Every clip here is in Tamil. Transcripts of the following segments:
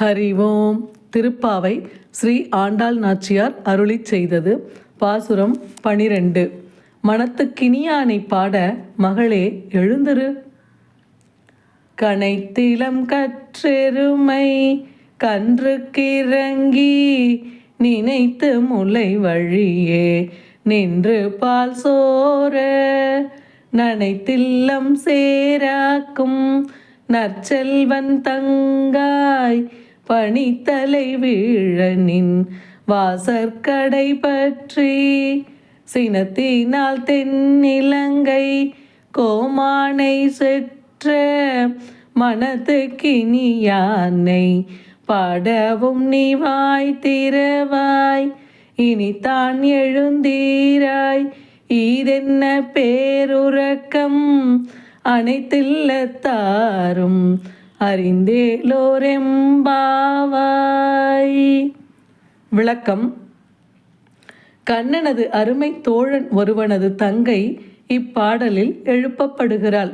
ஹரி ஓம். திருப்பாவை ஸ்ரீ ஆண்டாள் நாச்சியார் அருளிச் செய்தது. பாசுரம் பனிரெண்டு. மனத்துக்கினியானை பாட மகளே எழுந்திரு. கனைத்திலம் கற்றெருமை கன்று கிறங்கி நினைத்து முலை வழியே நின்று பால் சோர நனைத்தில்லம் சேராக்கும் நற்செல்வன் தங்காய் பணித்தலை வீழனின் வாசற்கடை பற்றி. சினத்தினால் தென்னிலங்கை கோமானை செற்ற மனதுக்கினி யானை பாடவும் நீ வாய் திறவாய். இனி தான் எழுந்தீராய். இதென்ன பேருறக்கம்? அனைத்தில்லத்தாரும் அறிந்தேலோரெம்பாவாய். விளக்கம். கண்ணனது அருமை தோழன் ஒருவனது தங்கை இப்பாடலில் எழுப்பப்படுகிறாள்.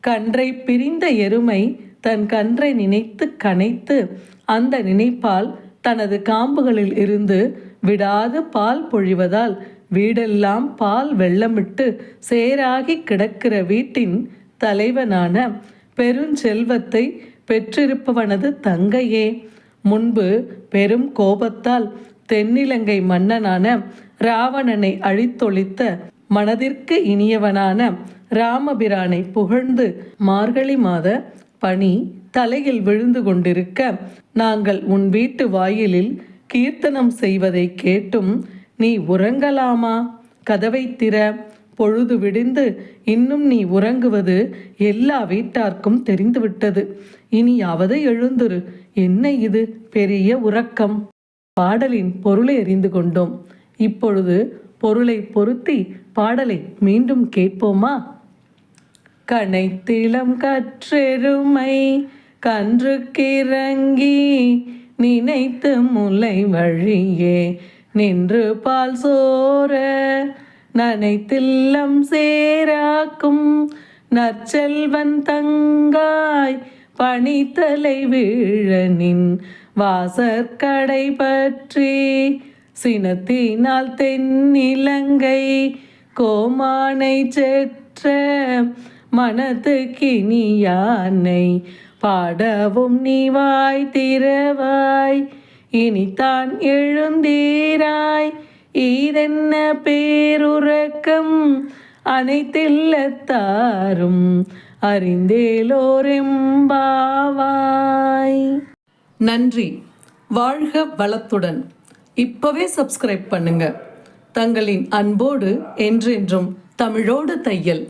கன்றை பிரிந்த எருமை தன் கன்றை நினைத்து கனைத்து அந்த நினைப்பால் தனது காம்புகளில் இருந்து விடாது பால் பொழிவதால் வீடெல்லாம் பால் வெள்ளமிட்டு சேராகி கிடக்கிற வீட்டின் தலைவனான பெருஞ்செல்வத்தை பெற்றிருப்பவனது தங்கையே. முன்பு பெரும் கோபத்தால் தென்னிலங்கை மன்னனான ராவணனை அழித்தொழித்த மனதிற்கு இனியவனான ராமபிரானை புகழ்ந்து மார்கழி மாத பனி தலையில் விழுந்து கொண்டிருக்க நாங்கள் உன் வீட்டு வாயிலில் கீர்த்தனம் செய்வதை கேட்டும் நீ உறங்கலாமா? கதவை திற. பொழுது விடிந்து இன்னும் நீ உறங்குவது எல்லா வீட்டார்க்கும் தெரிந்துவிட்டது. இனியாவது எழுந்துரு. என்ன இது? பெரிய உறக்கம். பாடலின் பொருளை அறிந்து கொண்டோம். இப்பொழுது பொருளை பொருத்தி பாடலை மீண்டும் கேட்போமா? கனைத்திளம் கற்றெருமை கன்று கிறங்கி நினைத்து முலை வழியே நின்று பால் சோர நனைத்தில்லம் சேராக்கும் நற்செல்வன் தங்காய் பணித்தலை வீழனின் வாசற்கடை பற்றி சினத்தினால் தென்னிலங்கை கோமானை செற்ற மனதுக்கினி கினியானை பாடவும் நீ வாய் திறவாய் இனித்தான் எழுந்தீராய் ஈதென்ன பேருறக்கம் அனைத்தெல்லத்தாரும் அறிந்தேலோரெம்பாவாய். நன்றி. வாழ்க வளத்துடன். இப்பவே சப்ஸ்கிரைப் பண்ணுங்க. தங்களின் அன்போடு என்றென்றும் தமிழோடு தையல்.